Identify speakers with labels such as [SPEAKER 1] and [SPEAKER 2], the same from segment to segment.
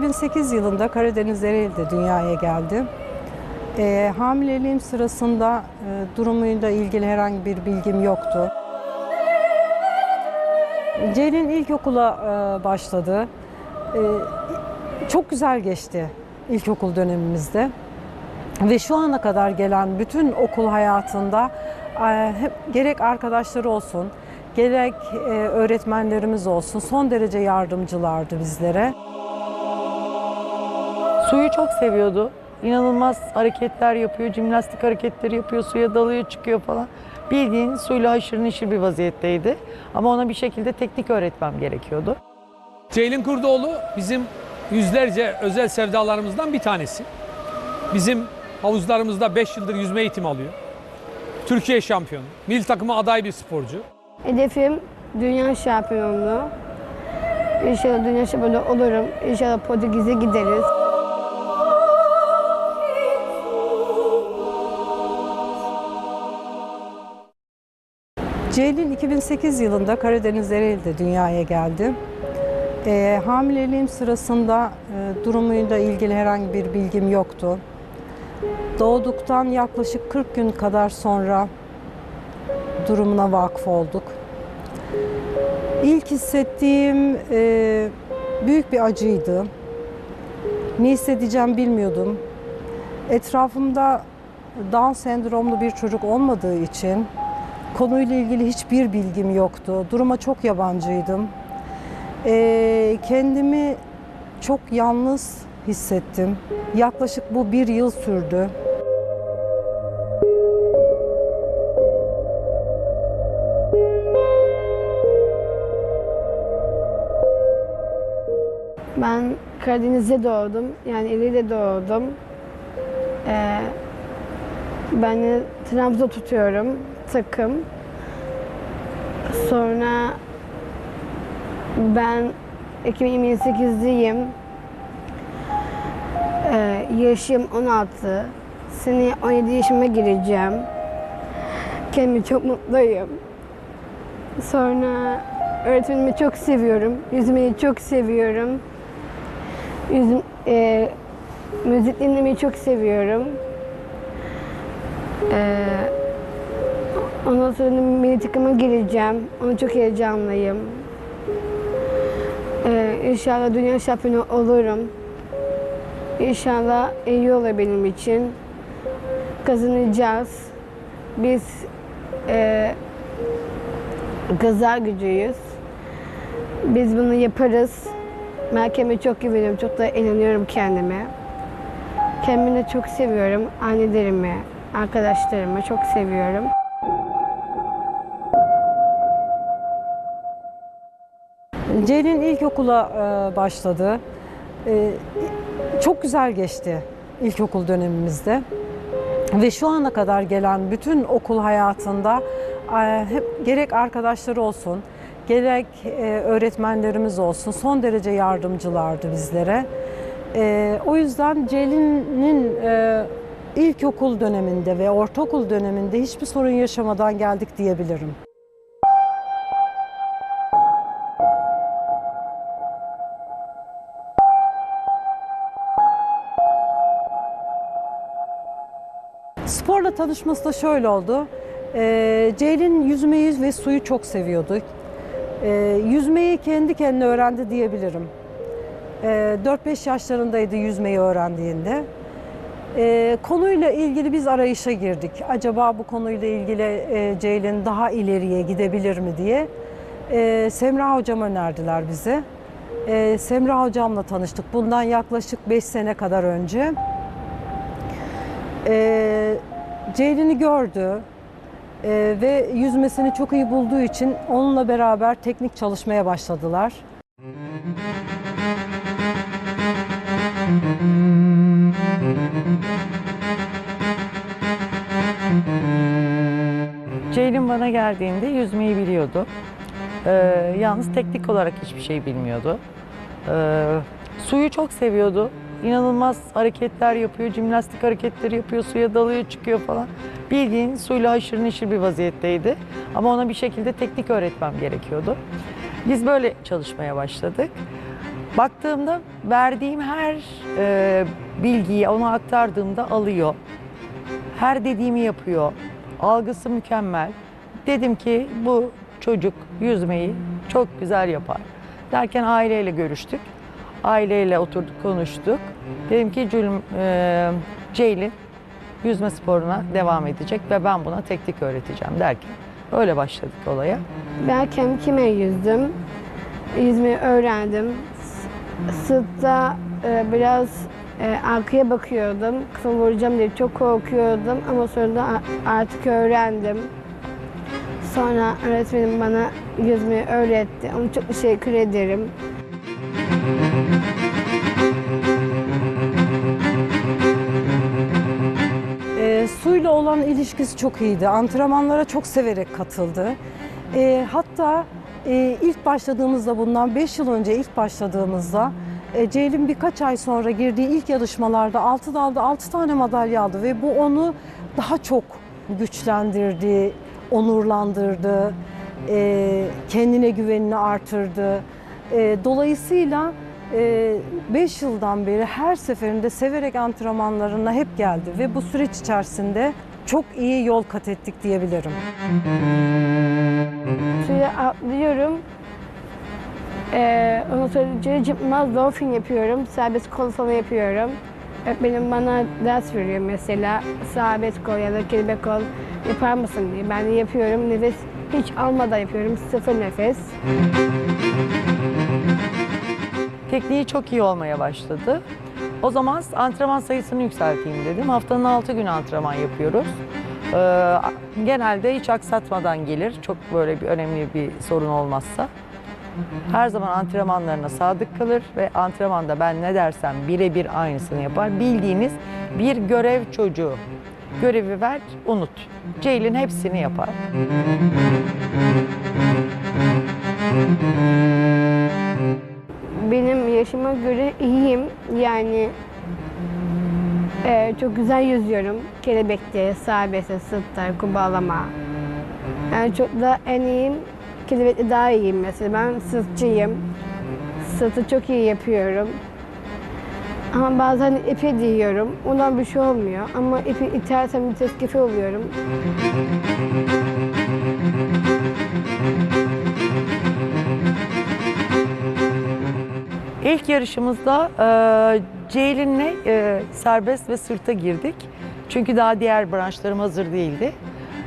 [SPEAKER 1] 2008 yılında Karadeniz Ereğli'de dünyaya geldi. Ee, hamileliğim sırasında e, durumuyla ilgili herhangi bir bilgim yoktu. Ceylin ilkokula e, başladı. E, çok güzel geçti ilkokul dönemimizde. Ve şu ana kadar gelen bütün okul hayatında e, gerek arkadaşları olsun, gerek e, öğretmenlerimiz olsun son derece yardımcılardı bizlere.
[SPEAKER 2] Suyu çok seviyordu. İnanılmaz hareketler yapıyor, jimnastik hareketleri yapıyor, suya dalıyor, çıkıyor falan. Bildiğin suyla haşır neşir bir vaziyetteydi. Ama ona bir şekilde teknik öğretmem gerekiyordu.
[SPEAKER 3] Ceylin Kurdoğlu bizim yüzlerce özel sevdalarımızdan bir tanesi. Bizim havuzlarımızda 5 yıldır yüzme eğitimi alıyor. Türkiye şampiyonu, milli takıma aday bir sporcu.
[SPEAKER 4] Hedefim dünya şampiyonluğu. İnşallah dünya şampiyonu olurum. İnşallah Portekiz'e gideriz.
[SPEAKER 1] Ceylin 2008 yılında Karadeniz Ereğli'de dünyaya geldi. Ee, hamileliğim sırasında e, durumuyla ilgili herhangi bir bilgim yoktu. Doğduktan yaklaşık 40 gün kadar sonra durumuna vakıf olduk. İlk hissettiğim e, büyük bir acıydı. Ne hissedeceğim bilmiyordum. Etrafımda Down sendromlu bir çocuk olmadığı için konuyla ilgili hiçbir bilgim yoktu. Duruma çok yabancıydım. Ee, kendimi çok yalnız hissettim. Yaklaşık bu bir yıl sürdü.
[SPEAKER 4] Ben Karadeniz'de doğdum. Yani Ereğli'de doğdum. Ee, ben de tutuyorum. Takım. Sonra ben 2028'liyim. Ee, yaşım 16. Seneye 17 yaşıma gireceğim. Kendimi çok mutluyum. Sonra öğretmenimi çok seviyorum. Yüzmeyi çok seviyorum. Yüzüm, e, müzik dinlemeyi çok seviyorum. E, ondan sonra milli takıma gireceğim. Ona çok heyecanlıyım. E, inşallah dünya şampiyonu olurum. İnşallah iyi olur benim için. Kazanacağız. Biz e, kızlar gücüyüz. Biz bunu yaparız. Ben kendime çok güveniyorum, çok da inanıyorum kendime. Kendimi de çok seviyorum. Annelerimi, arkadaşlarımı çok seviyorum.
[SPEAKER 1] Ceylin ilkokula e, başladı. E, çok güzel geçti ilkokul dönemimizde. Ve şu ana kadar gelen bütün okul hayatında e, hep gerek arkadaşları olsun, gerek e, öğretmenlerimiz olsun son derece yardımcılardı bizlere. O yüzden Ceylin'in e, ilkokul döneminde ve ortaokul döneminde hiçbir sorun yaşamadan geldik diyebilirim. Sporla tanışması da şöyle oldu. Ee, Ceylin yüzmeyi ve suyu çok seviyordu. Ee, yüzmeyi kendi kendine öğrendi diyebilirim. Ee, 4-5 yaşlarındaydı yüzmeyi öğrendiğinde. Ee, konuyla ilgili biz arayışa girdik. Acaba bu konuyla ilgili e, Ceylin daha ileriye gidebilir mi diye. Ee, Semra hocam önerdiler bize. Ee, Semra hocamla tanıştık. Bundan yaklaşık 5 sene kadar önce. Ee, Ceylin'i gördü Ee, ve yüzmesini çok iyi bulduğu için onunla beraber teknik çalışmaya başladılar.
[SPEAKER 2] Ceylin bana geldiğinde yüzmeyi biliyordu. Ee, yalnız teknik olarak hiçbir şey bilmiyordu. Ee, suyu çok seviyordu. İnanılmaz hareketler yapıyor, jimnastik hareketleri yapıyor, suya dalıyor, çıkıyor falan. Bildiğin suyla haşır neşir bir vaziyetteydi. Ama ona bir şekilde teknik öğretmem gerekiyordu. Biz böyle çalışmaya başladık. Baktığımda verdiğim her e, bilgiyi ona aktardığımda alıyor. Her dediğimi yapıyor. Algısı mükemmel. Dedim ki bu çocuk yüzmeyi çok güzel yapar. Derken aileyle görüştük. Aileyle oturduk konuştuk. Dedim ki Cülüm, e, Ceylin yüzme sporuna devam edecek ve ben buna teknik öğreteceğim derken öyle başladık olaya.
[SPEAKER 4] Ben kendi kime yüzdüm. Yüzmeyi öğrendim. Sırtta e, biraz e, arkaya bakıyordum. Kafa vuracağım diye çok korkuyordum ama sonra da artık öğrendim. Sonra öğretmenim bana yüzmeyi öğretti. Ona çok teşekkür ederim.
[SPEAKER 1] Suyla olan ilişkisi çok iyiydi. Antrenmanlara çok severek katıldı. E, hatta e, ilk başladığımızda bundan 5 yıl önce ilk başladığımızda e, Ceylin birkaç ay sonra girdiği ilk yarışmalarda 6 dalda 6 tane madalya aldı ve bu onu daha çok güçlendirdi, onurlandırdı, e, kendine güvenini artırdı. E, dolayısıyla 5 yıldan beri her seferinde severek antrenmanlarına hep geldi ve bu süreç içerisinde çok iyi yol kat ettik diyebilirim.
[SPEAKER 4] Suya atlıyorum. Ee, ondan sonra cıpmaz dolphin yapıyorum. Serbest kol falan yapıyorum. Öğretmenim bana ders veriyor mesela. Serbest kol ya da kelebek kol yapar mısın diye. Ben de yapıyorum. Nefes hiç almadan yapıyorum. Sıfır nefes.
[SPEAKER 2] Tekniği çok iyi olmaya başladı. O zaman antrenman sayısını yükselteyim dedim. Haftanın 6 gün antrenman yapıyoruz. Ee, genelde hiç aksatmadan gelir. Çok böyle bir önemli bir sorun olmazsa. Her zaman antrenmanlarına sadık kalır ve antrenmanda ben ne dersem birebir aynısını yapar. Bildiğiniz bir görev çocuğu. Görevi ver, unut. Ceylin hepsini yapar.
[SPEAKER 4] Benim yaşıma göre iyiyim. Yani e, çok güzel yüzüyorum. Kelebekte, serbestte, sırtta, kubalama. Yani çok da en iyiyim. Kelebekte daha iyiyim mesela. Ben sırtçıyım. Sırtı çok iyi yapıyorum. Ama bazen ipi diyorum. Ondan bir şey olmuyor. Ama ipi itersem bir teskifi oluyorum.
[SPEAKER 2] İlk yarışımızda e, Ceylin'le e, serbest ve sırta girdik. Çünkü daha diğer branşlarım hazır değildi.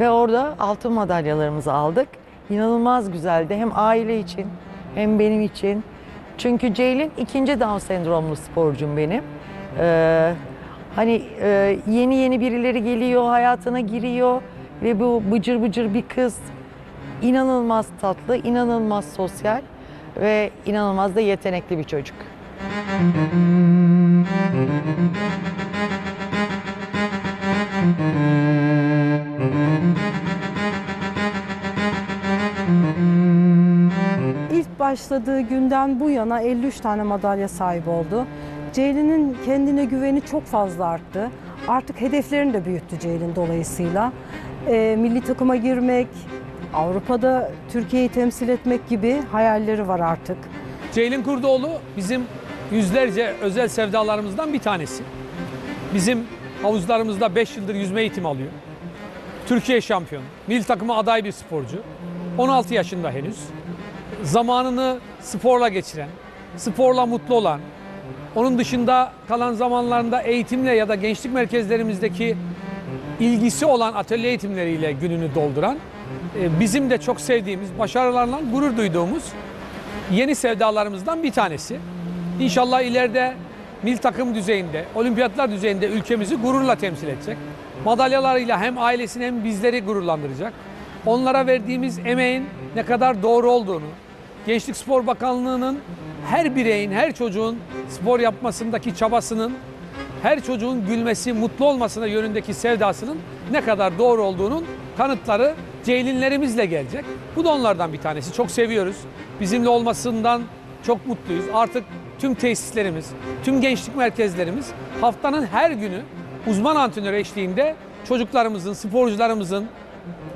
[SPEAKER 2] Ve orada altın madalyalarımızı aldık. İnanılmaz güzeldi hem aile için hem benim için. Çünkü Ceylin ikinci Down sendromlu sporcum benim. E, hani e, yeni yeni birileri geliyor, hayatına giriyor ve bu bıcır bıcır bir kız inanılmaz tatlı, inanılmaz sosyal ve inanılmaz da yetenekli bir çocuk.
[SPEAKER 1] İlk başladığı günden bu yana 53 tane madalya sahibi oldu. Ceylin'in kendine güveni çok fazla arttı. Artık hedeflerini de büyüttü Ceylin dolayısıyla. Ee, milli takıma girmek, Avrupa'da Türkiye'yi temsil etmek gibi hayalleri var artık.
[SPEAKER 3] Ceylin Kurdoğlu bizim yüzlerce özel sevdalarımızdan bir tanesi. Bizim havuzlarımızda 5 yıldır yüzme eğitimi alıyor. Türkiye şampiyonu, milli takıma aday bir sporcu. 16 yaşında henüz. Zamanını sporla geçiren, sporla mutlu olan, onun dışında kalan zamanlarında eğitimle ya da gençlik merkezlerimizdeki ilgisi olan atölye eğitimleriyle gününü dolduran, bizim de çok sevdiğimiz, başarılarla gurur duyduğumuz yeni sevdalarımızdan bir tanesi. İnşallah ileride mil takım düzeyinde, olimpiyatlar düzeyinde ülkemizi gururla temsil edecek. Madalyalarıyla hem ailesini hem bizleri gururlandıracak. Onlara verdiğimiz emeğin ne kadar doğru olduğunu, Gençlik Spor Bakanlığı'nın her bireyin, her çocuğun spor yapmasındaki çabasının, her çocuğun gülmesi, mutlu olmasına yönündeki sevdasının ne kadar doğru olduğunun kanıtları Ceylinlerimizle gelecek. Bu da onlardan bir tanesi. Çok seviyoruz. Bizimle olmasından çok mutluyuz. Artık tüm tesislerimiz, tüm gençlik merkezlerimiz haftanın her günü uzman antrenör eşliğinde çocuklarımızın, sporcularımızın,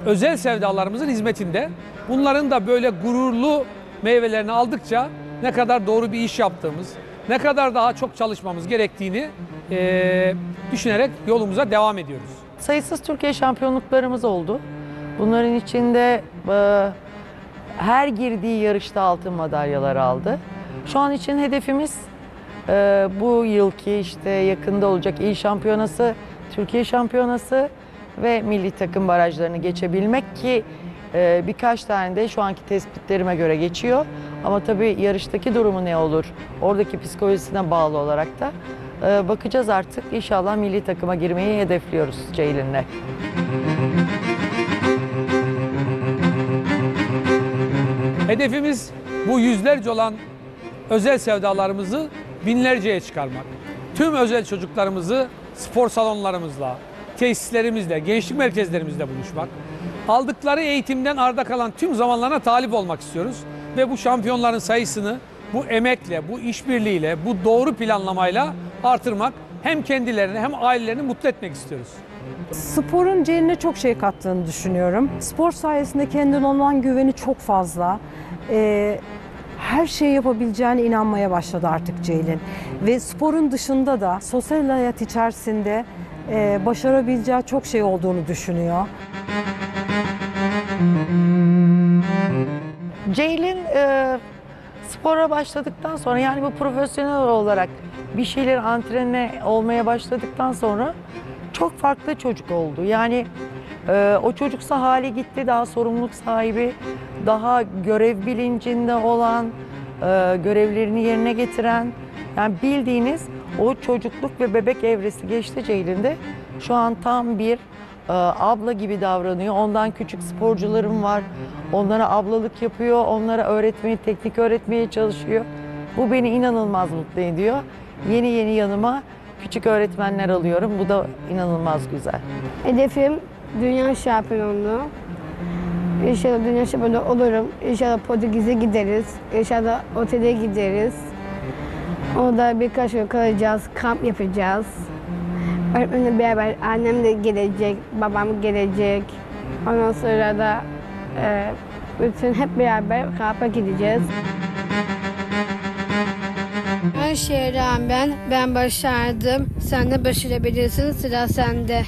[SPEAKER 3] özel sevdalarımızın hizmetinde. Bunların da böyle gururlu meyvelerini aldıkça ne kadar doğru bir iş yaptığımız, ne kadar daha çok çalışmamız gerektiğini eee, düşünerek yolumuza devam ediyoruz.
[SPEAKER 2] Sayısız Türkiye şampiyonluklarımız oldu. Bunların içinde e, her girdiği yarışta altın madalyalar aldı. Şu an için hedefimiz e, bu yılki işte yakında olacak il şampiyonası, Türkiye şampiyonası ve milli takım barajlarını geçebilmek ki e, birkaç tane de şu anki tespitlerime göre geçiyor. Ama tabii yarıştaki durumu ne olur? Oradaki psikolojisine bağlı olarak da bakacağız artık. İnşallah milli takıma girmeyi hedefliyoruz Ceylin'le.
[SPEAKER 3] Hedefimiz bu yüzlerce olan özel sevdalarımızı binlerceye çıkarmak. Tüm özel çocuklarımızı spor salonlarımızla, tesislerimizle, gençlik merkezlerimizle buluşmak. Aldıkları eğitimden arda kalan tüm zamanlarına talip olmak istiyoruz. Ve bu şampiyonların sayısını bu emekle, bu işbirliğiyle, bu doğru planlamayla artırmak hem kendilerini hem ailelerini mutlu etmek istiyoruz.
[SPEAKER 1] Sporun Ceylin'e çok şey kattığını düşünüyorum. Spor sayesinde kendine olan güveni çok fazla. Ee, her şeyi yapabileceğine inanmaya başladı artık Ceylin. Ve sporun dışında da sosyal hayat içerisinde e, başarabileceği çok şey olduğunu düşünüyor.
[SPEAKER 2] Ceylin e, spora başladıktan sonra yani bu profesyonel olarak bir şeyler antrenine olmaya başladıktan sonra çok farklı çocuk oldu. Yani e, o çocuksa hali gitti daha sorumluluk sahibi, daha görev bilincinde olan, e, görevlerini yerine getiren yani bildiğiniz o çocukluk ve bebek evresi geçti Ceylin'de. Şu an tam bir e, abla gibi davranıyor. Ondan küçük sporcularım var. Onlara ablalık yapıyor. Onlara öğretmeyi, teknik öğretmeye çalışıyor. Bu beni inanılmaz mutlu ediyor. Yeni yeni yanıma küçük öğretmenler alıyorum. Bu da inanılmaz güzel.
[SPEAKER 4] Hedefim dünya şampiyonluğu. İnşallah dünya şampiyonu olurum. İnşallah Portekiz'e gideriz. İnşallah otele gideriz. Orada birkaç gün kalacağız, kamp yapacağız. Öğretmenle beraber annem de gelecek, babam gelecek. Ondan sonra da e, bütün hep beraber kampa gideceğiz. Her şeye rağmen ben başardım. Sen de başarabilirsin. Sıra sende.